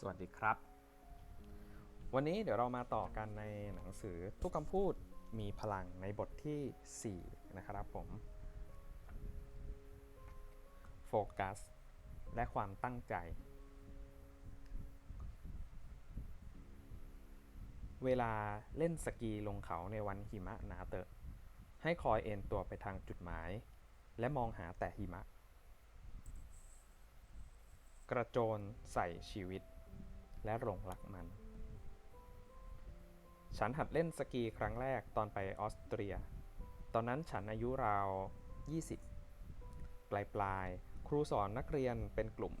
สวัสดีครับ วันนี้เดี๋ยวเรามาต่อกันในหนังสือทุกคำพูดมีพลังในบทที่ 4 นะครับผม โฟกัส และความตั้งใจ เวลาเล่นสกีลงเขาในวันหิมะหนาเตอะให้คอยเอ็นตัวไปทางจุดหมาย และมองหาแต่หิมะ กระโจนใส่ชีวิต และหลงรักมัน ฉันหัดเล่นสกีครั้งแรกตอนไปออสเตรีย ตอนนั้นฉันอายุราว 20 ปลายปลายๆครูสอนนักเรียนเป็นกลุ่ม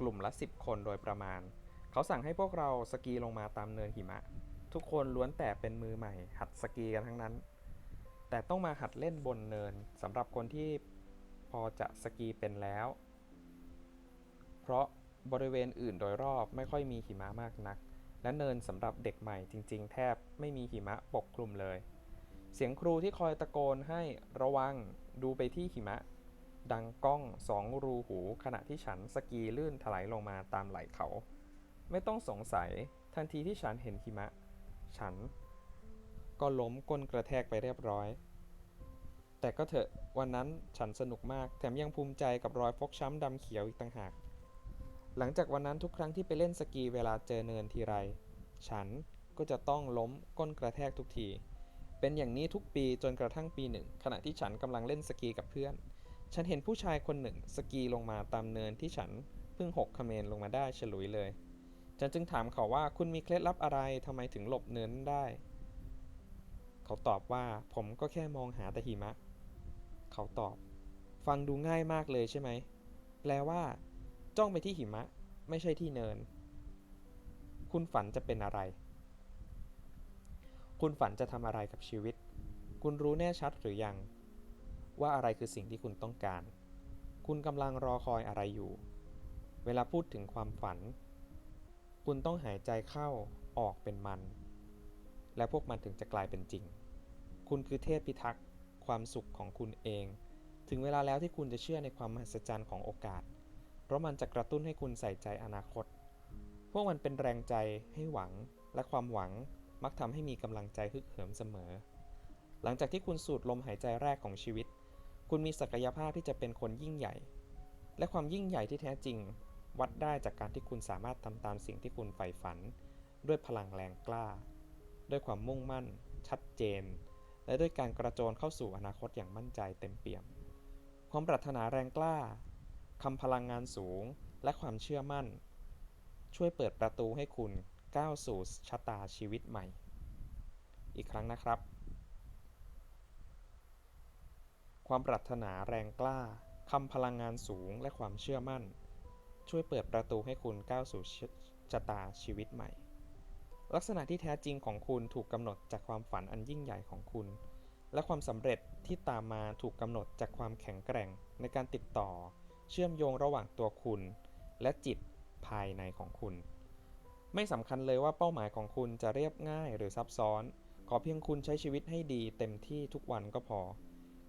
กลุ่มละ 10 คนโดยประมาณ เขาสั่งให้พวกเราสกีลงมาตามเนินหิมะ ทุกคนล้วนแต่เป็นมือใหม่ หัดสกีกันทั้งนั้น แต่ต้องมาหัดเล่นบนเนินสำหรับคนที่พอจะสกีเป็นแล้ว เพราะ บริเวณอื่นโดยรอบไม่ค่อยมีหิมะมากนัก และเนินสำหรับเด็กใหม่จริง ๆ แทบไม่มีหิมะปกคลุมเลย เสียงครูที่คอยตะโกนให้ระวังดูไปที่หิมะ ดังก้องสองรูหูขณะที่ฉันสกีลื่นถลายลงมาตามไหล่เขา ไม่ต้องสงสัยทันทีที่ฉันเห็นหิมะ ฉัน ก็ล้มก้นกระแทกไปเรียบร้อย แต่ก็เถอะวันนั้นฉันสนุกมากแถมยังภูมิใจกับรอยฟกช้ำดำเขียวอีกต่างหาก หลังจากวันนั้นทุกครั้งที่ไปเล่นสกีเวลาเจอเนินทีไร ฉันก็จะต้องล้มก้นกระแทกทุกที เป็นอย่างนี้ทุกปีจนกระทั่งปีหนึ่ง ขณะที่ฉันกำลังเล่นสกีกับเพื่อน ฉันเห็นผู้ชายคนหนึ่งสกีลงมาตามเนินที่ฉันเพิ่งหกเขมรลงมาได้ฉลุยเลย ฉันจึงถามเขาว่าคุณมีเคล็ดลับอะไรทำไมถึงหลบเนินนั้นได้ เขาตอบว่าผมก็แค่มองหาแต่หิมะ เขาตอบ ฟังดูง่ายมากเลยใช่ไหมแปลว่า จ้องไปที่หิมะ ไม่ใช่ที่เนิน คุณฝันจะเป็นอะไร คุณฝันจะทำอะไรกับชีวิต คุณรู้แน่ชัดหรือยัง ว่าอะไรคือสิ่งที่คุณต้องการ คุณกำลังรอคอยอะไรอยู่ เวลาพูดถึงความฝัน คุณต้องหายใจเข้าออกเป็นมัน และพวกมันถึงจะกลายเป็นจริง คุณคือเทพพิทักษ์ความสุขของคุณเอง ถึงเวลาแล้วที่คุณจะเชื่อในความมหัศจรรย์ของโอกาส ราะมันจะกระตุ้นให้คุณใส่ใจอนาคต พวกมันเป็นแรงใจให้หวัง และความหวังมักทำให้มีกำลังใจฮึกเหิมเสมอ หลังจากที่คุณสูดลมหายใจแรกของชีวิต คุณมีศักยภาพที่จะเป็นคนยิ่งใหญ่ และความยิ่งใหญ่ที่แท้จริง วัดได้จากการที่คุณสามารถทำตามสิ่งที่คุณใฝ่ฝัน ด้วยพลังแรงกล้า ด้วยความมุ่งมั่น ชัดเจน และด้วยการกระโจนเข้าสู่อนาคตอย่างมั่นใจเต็มเปี่ยม ความปรารถนาแรงกล้า คำพลังงานสูง และความเชื่อมั่น ช่วยเปิดประตูให้คุณก้าวสู่ชะตาชีวิตใหม่ อีกครั้งนะครับ ความปรารถนาแรงกล้าคำพลังงานสูงและความเชื่อมั่น ช่วยเปิดประตูให้คุณก้าวสู่ชะตาชีวิตใหม่ ลักษณะที่แท้จริงของคุณถูกกำหนดจากความฝันอันยิ่งใหญ่ของคุณ และความสำเร็จที่ตามมาถูกกำหนดจากความแข็งแกร่งในการติดต่อ เชื่อมโยงระหว่างตัวคุณ และจิตภายในของคุณ ไม่สำคัญเลยว่าเป้าหมายของคุณจะเรียบง่ายหรือซับซ้อน ขอเพียงคุณใช้ชีวิตให้ดีเต็มที่ทุกวันก็พอ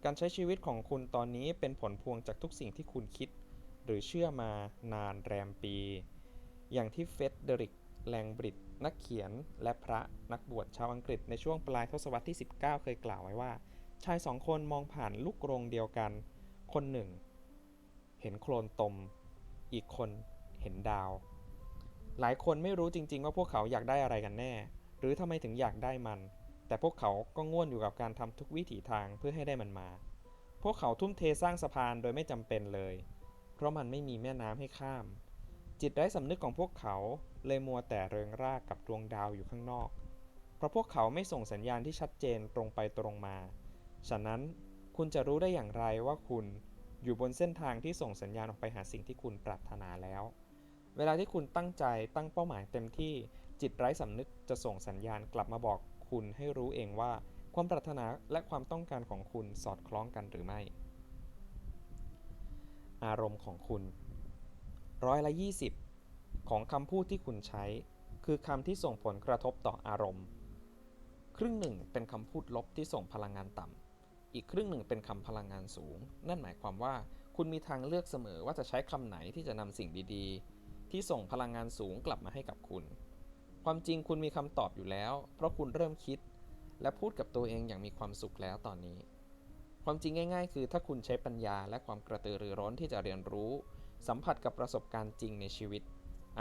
การใช้ชีวิตของคุณตอนนี้เป็นผลพวงจากทุกสิ่งที่คุณคิด หรือเชื่อมานานแรมปี อย่างที่เฟดเดริกแลงบริดนักเขียนและพระนักบวชชาวอังกฤษในช่วงปลายทศวรรษที่ 19 เคยกล่าวไว้ว่า ชายสองคนมองผ่านลูกกรงเดียวกัน คนหนึ่ง เห็นโคลนตม อีกคนเห็นดาว หลายคนไม่รู้จริง ๆ ว่าพวกเขาอยากได้อะไรกันแน่ หรือทำไมถึงอยากได้มัน แต่พวกเขาก็ง่วนอยู่กับการทำทุกวิถีทางเพื่อให้ได้มันมา พวกเขาทุ่มเทสร้างสะพานโดยไม่จำเป็นเลย เพราะมันไม่มีแม่น้ำให้ข้าม จิตไร้สำนึกของพวกเขาเลยมัวแต่เริงรากกับดวงดาวอยู่ข้างนอก เพราะพวกเขาไม่ส่งสัญญาณที่ชัดเจนตรงไปตรงมา ฉะนั้นคุณจะรู้ได้อย่างไรว่าคุณ อยู่บนเส้นทางที่ส่งสัญญาณออกไปหาสิ่งที่คุณปรารถนาแล้ว เวลาที่คุณตั้งใจตั้งเป้าหมายเต็มที่จิตไร้สำนึกจะส่งสัญญาณกลับมาบอกคุณให้รู้เองว่า ความปรารถนาและความต้องการของคุณสอดคล้องกันหรือไม่ อารมณ์ของคุณร้อยละ20 ของคำพูดที่คุณใช้ คือคำที่ส่งผลกระทบต่ออารมณ์ ครึ่งหนึ่งเป็นคำพูดลบที่ส่งพลังงานต่ำ อีกครึ่งหนึ่งเป็นคำพลังงานสูง นั่นหมายความว่าคุณมีทางเลือกเสมอว่าจะใช้คำไหนที่จะนำสิ่งดีๆ ที่ส่งพลังงานสูงกลับมาให้กับคุณ ความจริงคุณมีคำตอบอยู่แล้ว เพราะคุณเริ่มคิด และพูดกับตัวเองอย่างมีความสุขแล้วตอนนี้ ความจริงง่าย ๆ คือถ้าคุณใช้ปัญญาและความกระตือรือร้นที่จะเรียนรู้ สัมผัสกับประสบการณ์จริงในชีวิต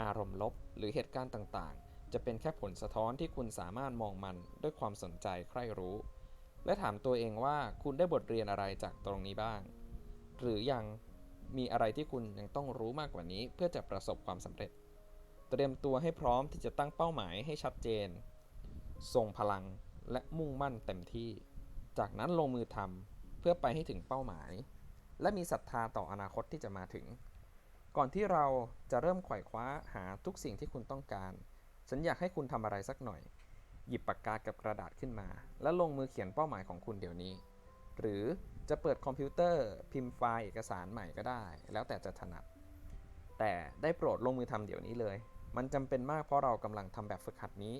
อารมณ์ลบ หรือเหตุการณ์ต่างๆ จะเป็นแค่ผลสะท้อนที่คุณสามารถมองมันด้วยความสนใจใคร่รู้ และถามตัวเองว่าคุณได้บทเรียนอะไรจากตรงนี้บ้าง หรือยังมีอะไรที่คุณยังต้องรู้มากกว่านี้เพื่อจะประสบความสำเร็จ เตรียมตัวให้พร้อมที่จะตั้งเป้าหมายให้ชัดเจน ส่งพลังและมุ่งมั่นเต็มที่ จากนั้นลงมือทำเพื่อไปให้ถึงเป้าหมาย และมีศรัทธาต่ออนาคตที่จะมาถึง ก่อนที่เราจะเริ่มไขว่คว้าหาทุกสิ่งที่คุณต้องการ ฉันอยากให้คุณทำอะไรสักหน่อย หยิบปากกากับกระดาษขึ้นมา และลงมือเขียนเป้าหมายของคุณเดี๋ยวนี้ หรือจะเปิดคอมพิวเตอร์พิมพ์ไฟล์เอกสารใหม่ก็ได้ แล้วแต่จะถนัด แต่ได้โปรดลงมือทำเดี๋ยวนี้เลย มันจำเป็นมากเพราะเรากำลังทำแบบฝึกหัดนี้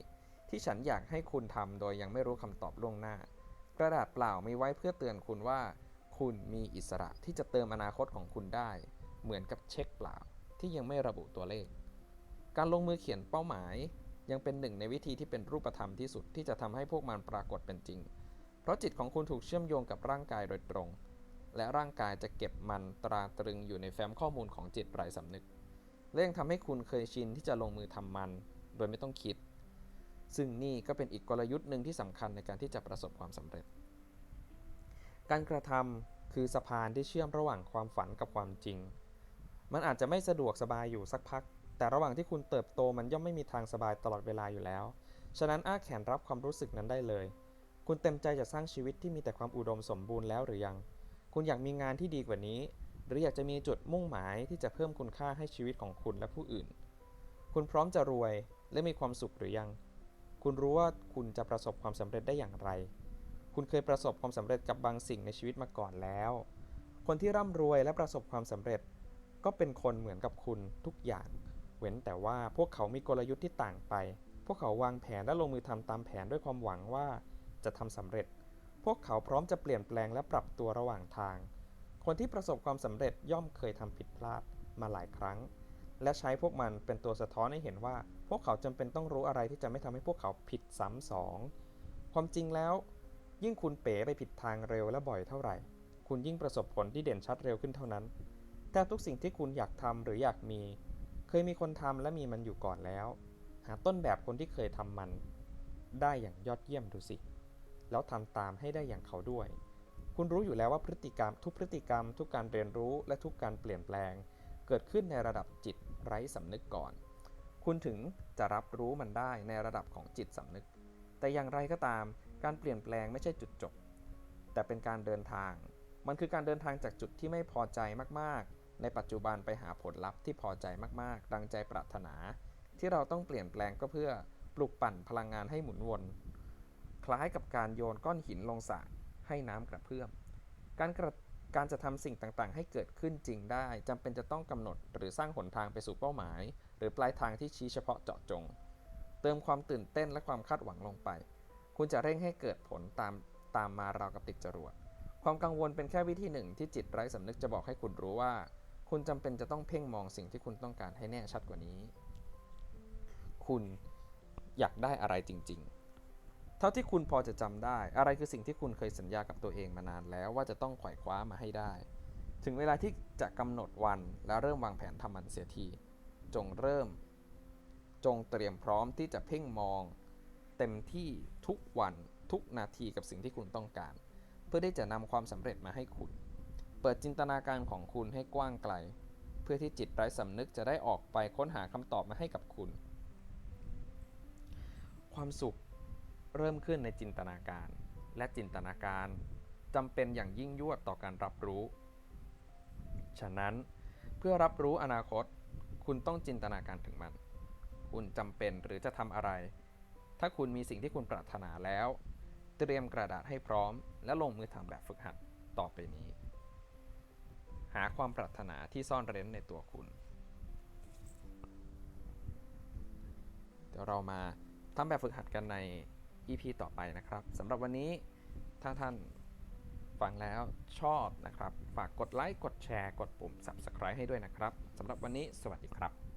ที่ฉันอยากให้คุณทำโดยยังไม่รู้คำตอบล่วงหน้า กระดาษเปล่ามีไว้เพื่อเตือนคุณว่า คุณมีอิสระที่จะเติมอนาคตของคุณได้ เหมือนกับเช็คเปล่าที่ยังไม่ระบุตัวเลข การลงมือเขียนเป้าหมาย ยังเป็นหนึ่งในวิธีที่เป็นรูปธรรมที่สุดที่จะทำให้พวกมันปรากฏเป็นจริง เพราะจิตของคุณถูกเชื่อมโยงกับร่างกายโดยตรง และร่างกายจะเก็บมันตราตรึงอยู่ในแฟ้มข้อมูลของจิตไร้สำนึกและยังทำให้คุณเคยชินที่จะลงมือทำมัน โดยไม่ต้องคิด ซึ่งนี่ก็เป็นอีกกลยุทธ์หนึ่งที่สำคัญในการที่จะประสบความสำเร็จ การกระทำคือสะพานที่เชื่อมระหว่างความฝันกับความจริง มันอาจจะไม่สะดวกสบายอยู่สักพัก แต่ระหว่างที่คุณเติบโตมันย่อมไม่มีทางสบายตลอดเวลาอยู่แล้ว ฉะนั้นอ้าแขนรับความรู้สึกนั้นได้เลย คุณเต็มใจจะสร้างชีวิตที่มีแต่ความอุดมสมบูรณ์แล้วหรือยัง คุณอยากมีงานที่ดีกว่านี้ หรืออยากจะมีจุดมุ่งหมายที่จะเพิ่มคุณค่าให้ชีวิตของคุณและผู้อื่น คุณพร้อมจะรวยและมีความสุขหรือยัง คุณรู้ว่าคุณจะประสบความสำเร็จได้อย่างไร คุณเคยประสบความสำเร็จกับบางสิ่งในชีวิตมาก่อนแล้ว คนที่ร่ำรวยและประสบความสำเร็จก็เป็นคนเหมือนกับคุณทุกอย่าง เว้นแต่ว่าพวกเขามีกลยุทธ์ที่ต่างไป พวกเขาวางแผนและลงมือทำตามแผนด้วยความหวังว่าจะทำสำเร็จ พวกเขาพร้อมจะเปลี่ยนแปลงและปรับตัวระหว่างทาง คนที่ประสบความสำเร็จย่อมเคยทำผิดพลาดมาหลายครั้ง และใช้พวกมันเป็นตัวสะท้อนให้เห็นว่า พวกเขาจำเป็นต้องรู้อะไรที่จะไม่ทำให้พวกเขาผิดซ้ำสอง ความจริงแล้ว ยิ่งคุณเป๋ไปผิดทางเร็วและบ่อยเท่าไหร่ คุณยิ่งประสบผลที่เด่นชัดเร็วขึ้นเท่านั้น แต่ทุกสิ่งที่คุณอยากทำหรืออยากมี เคยมีคนทำและมีมันอยู่ก่อนแล้ว หาต้นแบบคนที่เคยทำมันได้อย่างยอดเยี่ยมดูสิ แล้วทำตามให้ได้อย่างเขาด้วย คุณรู้อยู่แล้วว่าพฤติกรรมทุกพฤติกรรม ทุกการเรียนรู้และทุกการเปลี่ยนแปลง เกิดขึ้นในระดับจิตไร้สำนึกก่อน คุณถึงจะรับรู้มันได้ในระดับของจิตสำนึก แต่อย่างไรก็ตาม การเปลี่ยนแปลงไม่ใช่จุดจบ แต่เป็นการเดินทาง มันคือการเดินทางจากจุดที่ไม่พอใจมากๆ ในปัจจุบันไปหาผลลัพธ์ที่พอใจมากๆ ดังใจปรารถนา ที่เราต้องเปลี่ยนแปลงก็เพื่อปลุกปั่นพลังงานให้หมุนวน คล้ายกับการโยนก้อนหินลงสระให้น้ำกระเพื่อม การกระการจะทำสิ่งต่างๆ ให้เกิดขึ้นจริงได้จำเป็นจะต้องกำหนดหรือสร้างหนทางไปสู่เป้าหมาย หรือปลายทางที่ชี้เฉพาะเจาะจง เติมความตื่นเต้นและความคาดหวังลงไป คุณจะเร่งให้เกิดผลตามตามมาราวกับติดจรวดความกังวลเป็นแค่วิธีหนึ่งที่จิตไร้สำนึกจะบอกให้คุณรู้ว่า คุณจำเป็นจะต้องเพ่งมองสิ่งที่คุณต้องการให้แน่ชัดกว่านี้ คุณอยากได้อะไรจริง ๆ เท่าที่คุณพอจะจำได้ อะไรคือสิ่งที่คุณเคยสัญญากับตัวเองมานานแล้วว่าจะต้องไขว่คว้ามาให้ได้ ถึงเวลาที่จะกำหนดวันและเริ่มวางแผนทำมันเสียที จงเริ่ม จงเตรียมพร้อมที่จะเพ่งมอง เต็มที่ทุกวันทุกนาทีกับสิ่งที่คุณต้องการ เพื่อที่จะนำความสำเร็จมาให้คุณ เปิดจินตนาการของคุณให้กว้างไกล เพื่อที่จิตไร้สำนึกจะได้ออกไปค้นหาคำตอบมาให้กับคุณ ความสุขเริ่มขึ้นในจินตนาการ และจินตนาการจำเป็นอย่างยิ่งยวดต่อการรับรู้ ฉะนั้นเพื่อรับรู้อนาคต คุณต้องจินตนาการถึงมัน คุณจำเป็นหรือจะทำอะไร ถ้าคุณมีสิ่งที่คุณปรารถนาแล้ว เตรียมกระดาษให้พร้อม และลงมือทำแบบฝึกหัดต่อไปนี้ หาความปรารถนาที่ซ่อนเร้นในตัวคุณ เดี๋ยวเรามาทำแบบฝึกหัดกันใน EP ต่อไปนะครับสำหรับวันนี้ถ้าท่านฟังแล้วชอบนะครับ ฝากกดไลค์ กดแชร์ กดปุ่ม Subscribe ให้ด้วยนะครับสำหรับวันนี้สวัสดีครับ